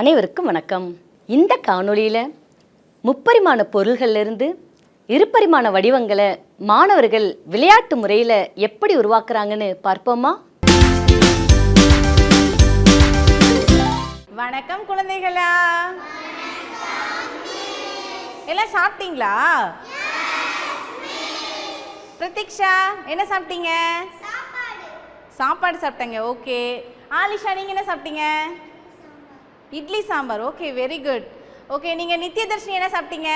அனைவருக்கும் வணக்கம். இந்த காணொளியில் முப்பரிமாண பொருள்கள்லேருந்து இருபரிமாண வடிவங்களை மாணவர்கள் விளையாட்டு முறையில் எப்படி உருவாக்குறாங்கன்னு பார்ப்போமா? வணக்கம் குழந்தைகளா. எல்லாம் சாப்பிட்டீங்களா? பிரதீக்ஷா என்ன சாப்பிட்டீங்க? சாப்பாடு சாப்பிட்டேங்க ஓகே. ஆலிஷா நீங்க என்ன சாப்பிட்டீங்க? Idli sambar. Okay very good okay நீங்க நித்யதர்ஷினி என்ன சாப்பிட்டீங்க?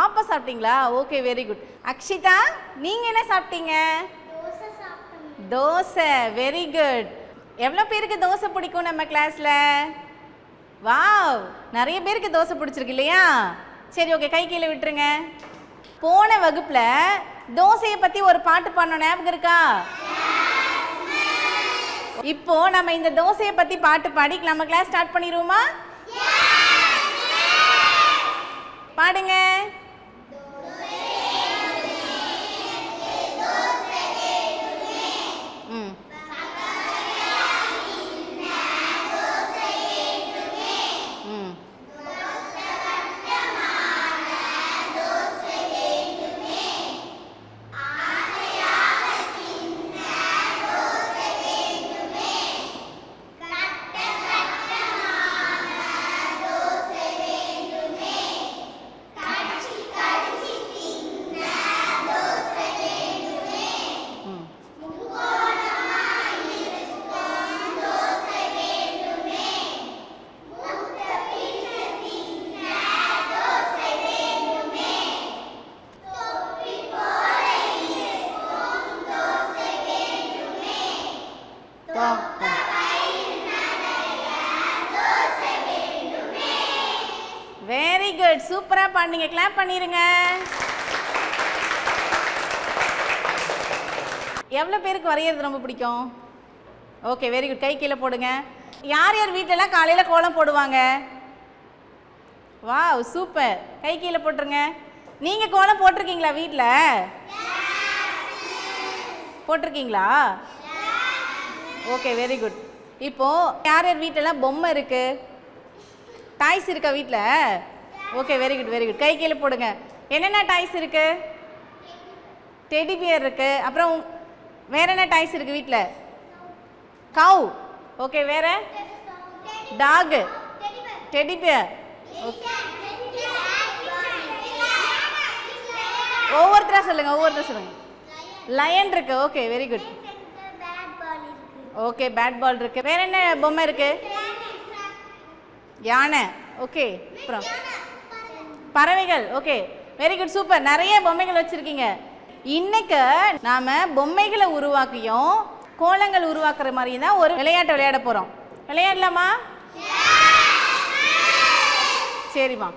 ஆப்பம். சாப்பிட்டீங்களா? ஓகே வெரி குட் அக்ஷிதா நீங்க என்ன சாப்பிட்டீங்க? தோசை வெரி குட் எவ்வளோ பேருக்கு தோசை பிடிக்கும் நம்ம கிளாஸில் வாவ் நிறைய பேருக்கு தோசை பிடிச்சிருக்கு இல்லையா? சரி ஓகே கை கீழே விட்டுருங்க. போன வகுப்பில் தோசையை பற்றி ஒரு பாட்டு பாடணும் ஞாபகம் இருக்கா? இப்போ நம்ம இந்த தோசையை பற்றி பாட்டு பாடி நம்ம கிளாஸ் ஸ்டார்ட் பண்ணிடுவோமா? பாடுங்க. சூப்பராக பண்ணீங்க கிளாப் பண்ணிடுங்க எவ்வளோ பேருக்கு வரைகிறது ரொம்ப பிடிக்கும்? ஓகே வெரி குட் கை கீழே போடுங்க. யார் யார் வீட்டிலலாம் காலையில் கோலம் போடுவாங்க? வாவ் சூப்பர் கை கீழே போட்டுருங்க. நீங்கள் கோலம் போட்டிருக்கீங்களா வீட்டில் போட்டிருக்கீங்களா? ஓகே வெரி குட் இப்போது யார் யார் வீட்டிலலாம் பொம்மை இருக்குது டாய்ஸ் இருக்கா வீட்டில் okay very good very good கை கீழே போடுங்க. என்னென்ன டாய்ஸ் இருக்கு? டெடி பியர் இருக்கு. அப்புறம் வேற என்ன டாய்ஸ் இருக்கு வீட்டில் கவ் ஓகே வேற? டாக் டெடி பியர் ஒவ்வொருத்தரா சொல்லுங்க ஒவ்வொருத்தரா சொல்லுங்க. லயன் இருக்கு. Okay very good okay bat ball இருக்கு. வேற என்ன பொம்மை இருக்கு? யானை. ஓகே அப்புறம் பறவைகள் ஓகே வெரி குட் சூப்பர் நிறைய பொம்மைகள் வச்சுருக்கீங்க. இன்னைக்கு நாம் பொம்மைகளை உருவாக்கியும் கோலங்கள் உருவாக்குற மாதிரி தான் ஒரு விளையாட்டு விளையாட போகிறோம் விளையாடலாமா? சரிம்மா.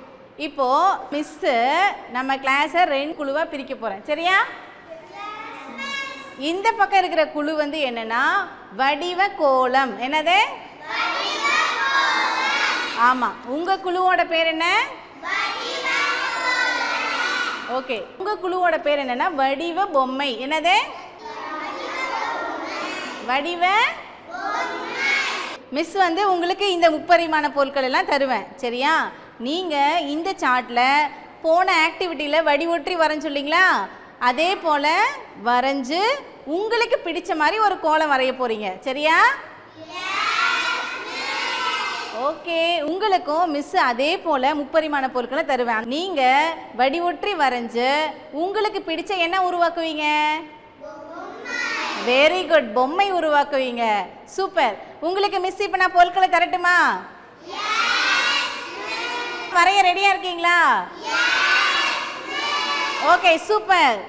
இப்போ மிஸ்ஸு நம்ம கிளாஸை ரெண்டு குழுவாக பிரிக்க போகிறேன் சரியா? இந்த பக்கம் இருக்கிற குழு வந்து என்னன்னா வடிவ கோலம். என்னது? ஆமாம் உங்கள் குழுவோட பேர் என்ன? ஓகே. உங்க குழுவோட பேர் என்னன்னா வடிவ பொம்மை. என்னது? வடிவ மிஸ் வந்து உங்களுக்கு இந்த முப்பரிமாண பொருட்கள் எல்லாம் தருவேன். சரியா? நீங்க இந்த சார்ட்டில் போன ஆக்டிவிட்டியில் வடிவொற்றி வரைஞ்சு சொல்லிங்களா அதே போல வரைஞ்சு உங்களுக்கு பிடிச்ச மாதிரி ஒரு கோலம் வரைய போறீங்க. சரியா? ஓகே உங்களுக்கும் மிஸ் அதே போல முப்பரிமாண பொருட்களை தருவேன் நீங்க வடிவொற்றி வரைஞ்சு உங்களுக்கு பிடிச்ச என்ன உருவாக்குவீங்க? வெரி குட் பொம்மை உருவாக்குவீங்க. சூப்பர் உங்களுக்கு மிஸ் இப்போ நான் பொருட்களை தரட்டுமா? வரைய ரெடியா இருக்கீங்களா? ஓகே சூப்பர்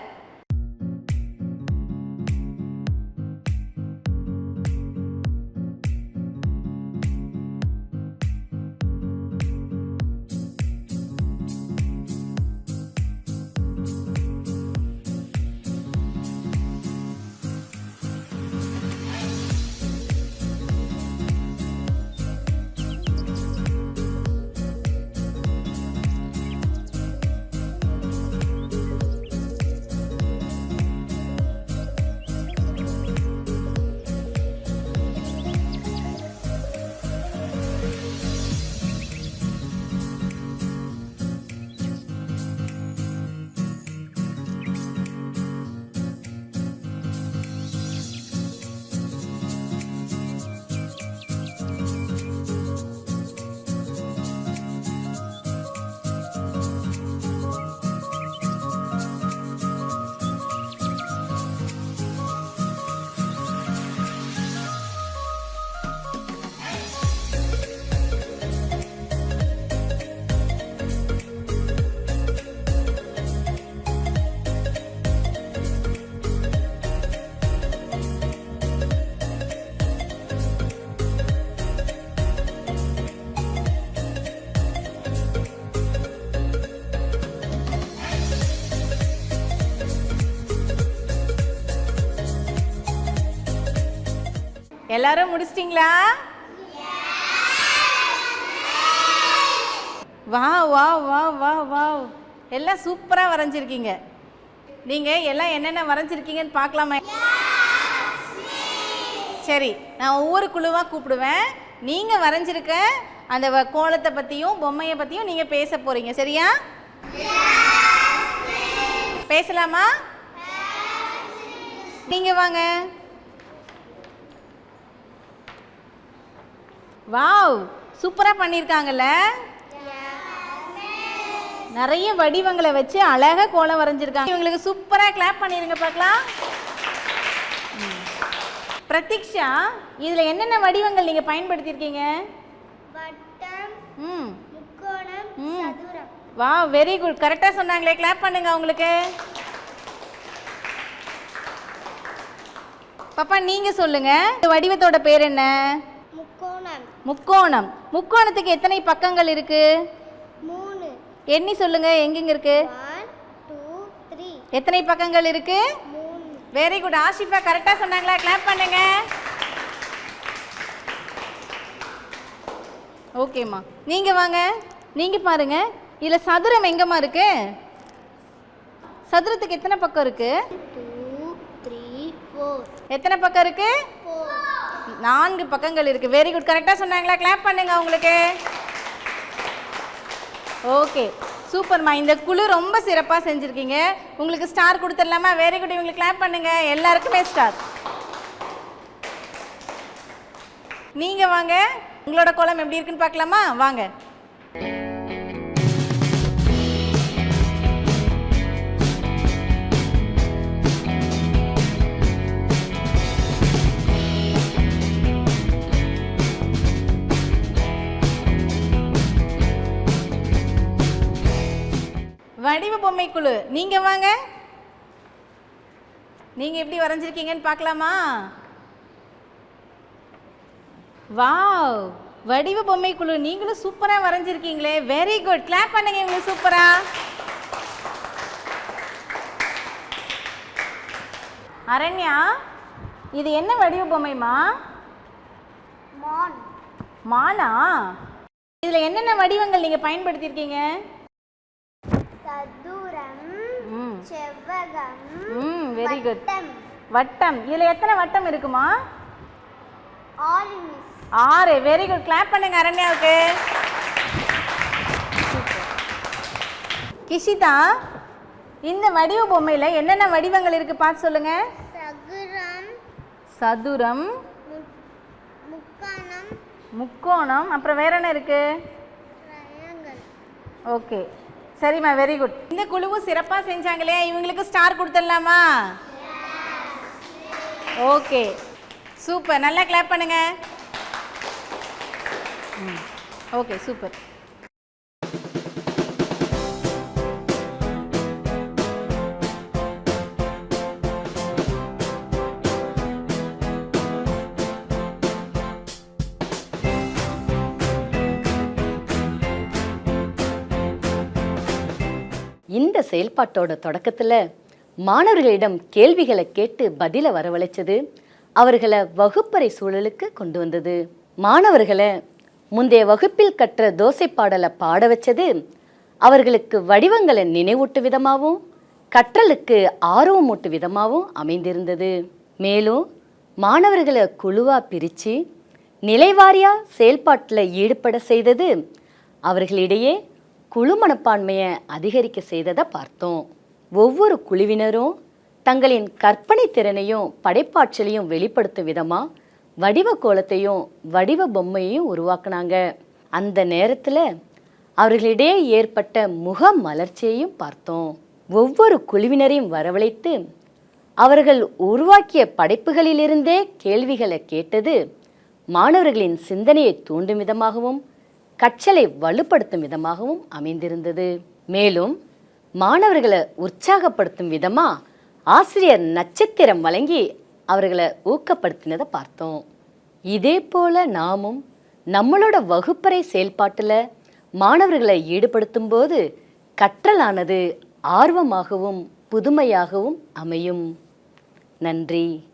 எல்லாரும் முடிச்சிட்டிங்களா? வா வா வா வா வா எல்லாம் சூப்பராக வரைஞ்சிருக்கீங்க. நீங்கள் எல்லாம் என்னென்ன வரைஞ்சிருக்கீங்கன்னு பார்க்கலாமா? சரி நான் ஒவ்வொரு குழுவாக கூப்பிடுவேன். நீங்கள் வரைஞ்சிருக்க அந்த வ- கோலத்தை பற்றியும் பொம்மையை பற்றியும் நீங்கள் பேச போகிறீங்க சரியா? பேசலாமா? நீங்கள் வாங்க. வாவ் சூப்பராக பண்ணியிருக்காங்கல்ல நிறைய வடிவங்களை வச்சு அழகாக கோலம் வரைஞ்சிருக்காங்க. இவங்களுக்கு சூப்பராக கிளாப் பண்ணிடுங்க பார்க்கலாம். பிரதீக்ஷா இதில் என்னென்ன வடிவங்கள் நீங்கள் பயன்படுத்தியிருக்கீங்க? ம். ம். வா வெரி குட் கரெக்டாக சொன்னாங்களே கிளாப் பண்ணுங்க அவங்களுக்கு. பாப்பா நீங்கள் சொல்லுங்கள் இந்த வடிவத்தோட பேர் என்ன? முக்கோணம். முக்கோணம். முக்கோணத்துக்கு எத்தனை பக்கங்கள் இருக்கு? மூணு. எண்ணி சொல்லுங்க எங்கெங்க இருக்கு? எத்தனை பக்கங்கள் இருக்கு? வெரி குட் ஆஷிஃபா கரெக்டாக சொன்னாங்களா? கிளாப் பண்ணுங்க. ஓகேம்மா நீங்க வாங்க. நீங்க பாருங்க. இதுல சதுரம் எங்கம்மா இருக்கு? சதுரத்துக்கு எத்தனை பக்கம் இருக்கு? எத்தனை பக்கம் இருக்கு? நான்கு பக்கங்கள் இருக்கு. வெரி குட் கரெக்டாக சொன்னாங்களா? கிளாப் பண்ணுங்க உங்களுக்கு. ஓகே சூப்பர்மா இந்த குழு ரொம்ப சிறப்பாக செஞ்சுருக்கீங்க. உங்களுக்கு ஸ்டார் கொடுத்துடலாமா? வெரி குட் இவங்களுக்கு கிளாப் பண்ணுங்க. எல்லாருக்குமே ஸ்டார் நீங்கள் வாங்க. உங்களோட கோலம் எப்படி இருக்குன்னு பார்க்கலாமா? வாங்க. வடிவ பொம்மை குழு. நீங்க வாங்க. நீங்க எப்படி வரைஞ்சிருக்கீங்கன்னு பார்க்கலாமா? வாவ். வடிவ பொம்மை குழு. நீங்களும் சூப்பரா வரைஞ்சிருக்கீங்களே. வெரி குட் கிளாப் பண்ணுங்க இவங்க சூப்பரா. அரண்யா இது என்ன வடிவ பொம்மைமா மான். மானா? இதுல என்னென்ன வடிவங்கள் நீங்க பயன்படுத்தியிருக்கீங்க? சதுரம் செவ்வகம் ம் வெரி குட் வட்டம். இதில் எத்தனை வட்டம் இருக்குமா? ஆறு வெரி குட் கிளாப் பண்ணுங்க அரண்யாவுக்கு. கிஷிதா இந்த வடிவ பொம்மையில் என்னென்ன வடிவங்கள் இருக்கு பார்த்து சொல்லுங்க. சதுரம் சதுரம் முக்கோணம் முக்கோணம் அப்புறம் வேற என்ன இருக்கு? ஓகே சரிம்மா வெரி குட் இந்த குழுவும் சிறப்பாக செஞ்சாங்களே இவங்களுக்கு ஸ்டார் கொடுத்துடலாமா? ஓகே சூப்பர் நல்லா கிளாப் பண்ணுங்க. ஓகே சூப்பர் செயல்பாட்டோட தொடக்கத்தில் மாணவர்களிடம் கேள்விகளை கேட்டு பதிலை வரவழைச்சது அவர்களை வகுப்பறை சூழலுக்கு கொண்டு வந்தது. மாணவர்களை முந்தைய வகுப்பில் கற்ற தோசை பாடலை பாட வச்சது அவர்களுக்கு வடிவங்களை நினைவூட்டு விதமாகவும் கற்றலுக்கு ஆர்வமூட்டு விதமாகவும் அமைந்திருந்தது. மேலும் மாணவர்களை குழுவாக பிரித்து நிலைவாரியா செயல்பாட்டில் ஈடுபட செய்தது அவர்களிடையே குழு மனப்பான்மையை அதிகரிக்க செய்ததை பார்த்தோம். ஒவ்வொரு குழுவினரும் தங்களின் கற்பனை திறனையும் படைப்பாற்றலையும் வெளிப்படுத்தும் விதமாக வடிவ கோலத்தையும் வடிவ பொம்மையையும் உருவாக்குனாங்க. அந்த நேரத்தில் அவர்களிடையே ஏற்பட்ட முக மலர்ச்சியையும் பார்த்தோம். ஒவ்வொரு குழுவினரையும் வரவழைத்து அவர்கள் உருவாக்கிய படைப்புகளிலிருந்தே கேள்விகளை கேட்டது மாணவர்களின் சிந்தனையை தூண்டும் விதமாகவும் கற்றலை வலுப்படுத்தும் விதமாகவும் அமைந்திருந்தது. மேலும் மாணவர்களை உற்சாகப்படுத்தும் விதமா ஆசிரியர் நட்சத்திரம் வழங்கி அவர்களை ஊக்கப்படுத்தினதை பார்த்தோம். இதே போல நாமும் நம்மளோட வகுப்பறை செயல்பாட்டில் மாணவர்களை ஈடுபடுத்தும் போது கற்றலானது ஆர்வமாகவும் புதுமையாகவும் அமையும். நன்றி.